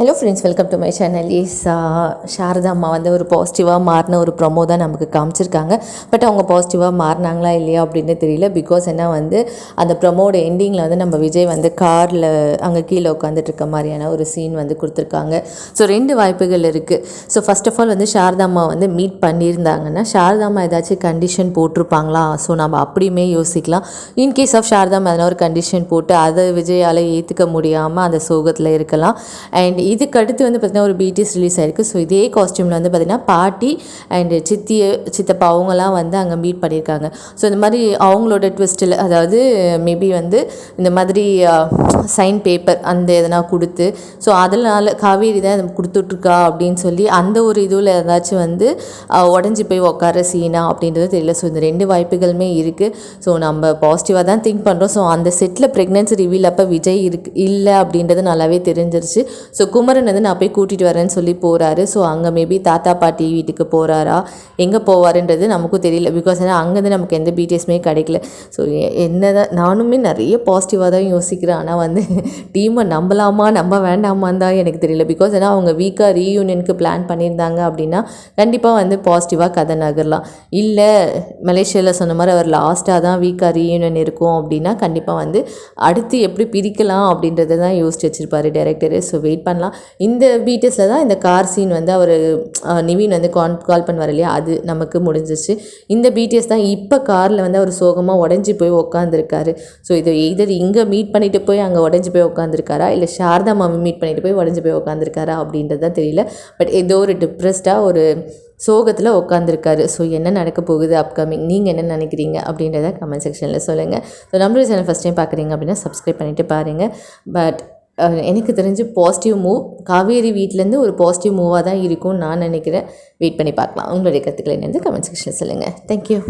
Hello friends welcome to my channel is Sarada அம்மா வந்து ஒரு பாசிட்டிவாக மாறின ஒரு ப்ரொமோ தான் நமக்கு காமிச்சிருக்காங்க. பட் அவங்க பாசிட்டிவாக மாறினாங்களா இல்லையா அப்படின்னு தெரியல. பிகாஸ் என்ன வந்து அந்த ப்ரொமோட எண்டிங்கில் வந்து நம்ம விஜய் வந்து காரில் அங்கே கீழே உட்காந்துட்டு இருக்க மாதிரியான ஒரு சீன் வந்து கொடுத்துருக்காங்க. ஸோ ரெண்டு வாய்ப்புகள் இருக்குது ஸோ ஃபர்ஸ்ட் ஆஃப் ஆல் வந்து சாரதா அம்மா வந்து மீட் பண்ணியிருந்தாங்கன்னா சாரதா அம்மா ஏதாச்சும் கண்டிஷன் போட்டிருப்பாங்களா? ஸோ நம்ம அப்படியுமே யோசிக்கலாம். இன்கேஸ் ஆஃப் சாரதா அம்மா எதனா ஒரு கண்டிஷன் போட்டு அதை விஜயால் ஏற்றுக்க முடியாமல் அந்த சோகத்தில் இருக்கலாம். அண்ட் இதுக்கு அடுத்து வந்து பார்த்திங்கன்னா ஒரு பிடிஎஸ் ரிலீஸ் ஆயிருக்கு. ஸோ இதே காஸ்டியூமில் வந்து பார்த்திங்கன்னா பாட்டி அண்ட் சித்தி சித்தப்பா அவங்கலாம் வந்து அங்கே மீட் பண்ணியிருக்காங்க. ஸோ இந்த மாதிரி அவங்களோட ட்விஸ்ட்டில் அதாவது மேபி வந்து இந்த மாதிரி சைன் பேப்பர் அந்த எதனா கொடுத்து ஸோ அதனால் காவேரி தான் இதை கொடுத்துட்ருக்கா அப்படின்னு சொல்லி அந்த ஒரு இதுவில் ஏதாச்சும் வந்து உடஞ்சி போய் உட்கார சீனா அப்படின்றது தெரியல. ஸோ இந்த ரெண்டு வாய்ப்புகளுமே இருக்குது ஸோ நம்ம பாசிட்டிவாக தான் திங்க் பண்ணுறோம் ஸோ அந்த செட்டில் ப்ரெக்னென்சி ரிவீல் அப்போ விஜய் இருக்கு இல்லை அப்படின்றது நல்லாவே தெரிஞ்சிருச்சு. ஸோ குமரன் வந்து நான் போய் கூட்டிகிட்டு வரேன்னு சொல்லி போகிறாரு ஸோ அங்கே மேபி தாத்தா பாட்டி வீட்டுக்கு போகிறாரா எங்கே போவாருன்றது நமக்கும் தெரியல. பிகாஸ் ஏன்னா அங்கேருந்து நமக்கு எந்த பிடிஎஸ்மே கிடைக்கல. ஸோ என்ன தான் நானுமே நிறைய பாசிட்டிவாக தான் யோசிக்கிறேன். ஆனால் வந்து டீமை நம்பலாமா? நம்ப வேண்டாமான்னு தான் எனக்கு தெரியல. பிகாஸ் ஏன்னா அவங்க வீக்காக ரீயூனியனுக்கு பிளான் பண்ணியிருந்தாங்க அப்படின்னா கண்டிப்பாக வந்து பாசிட்டிவாக கதை நகரலாம். இல்லை மலேசியாவில் சொன்ன மாதிரி அவர் லாஸ்ட்டாக தான் வீக்காக ரீயூனியன் இருக்கும் அப்படின்னா கண்டிப்பாக வந்து அடுத்து எப்படி பிரிக்கலாம் அப்படின்றத தான் யோசிச்சு வச்சுருப்பாரு டேரக்டரு ஸோ வெயிட் பண்ணலாம். இந்த பீட்டஸில் தான் இந்த கார் சீன் வந்து அவர் நிவின் வந்து கான் கால் பண்ணுவார் இல்லையா? அது நமக்கு முடிஞ்சிச்சு. இந்த பிடிஎஸ் தான் இப்போ காரில் வந்து அவர் சோகமாக உடஞ்சி போய் உட்காந்துருக்காரு ஸோ இது எய்தர் இங்கே மீட் பண்ணிட்டு போய் அங்கே உடஞ்சி போய் உட்காந்துருக்காரா இல்லை சாரதா மாமி மீட் பண்ணிட்டு போய் உடஞ்சி போய் உட்காந்துருக்காரா அப்படின்றது தான் தெரியல. பட் ஏதோ ஒரு டிப்ரெஸ்டாக ஒரு சோகத்தில் உட்காந்துருக்காரு ஸோ என்ன நடக்க போகுது அப்கமிங் நீங்கள் என்ன நினைக்கிறீங்க? அப்படின்றத கமெண்ட் செக்ஷனில் சொல்லுங்கள் ஸோ நம்மளுடைய சேனல் ஃபஸ்ட் டைம் பார்க்குறீங்க அப்படின்னா சப்ஸ்கிரைப் பண்ணிவிட்டு பாருங்கள் பட் எனக்கு தெரிஞ்சு பாசிட்டிவ் மூவ் காவேரி வீட்டிலேருந்து ஒரு பாசிட்டிவ் மூவாக தான் இருக்கும்னு நான் நினைக்கிறேன். வெயிட் பண்ணி பார்க்கலாம். உங்களுடைய கருத்துக்களை என்னது கமெண்ட் செக்ஷனில் சொல்லுங்கள் தேங்க்யூ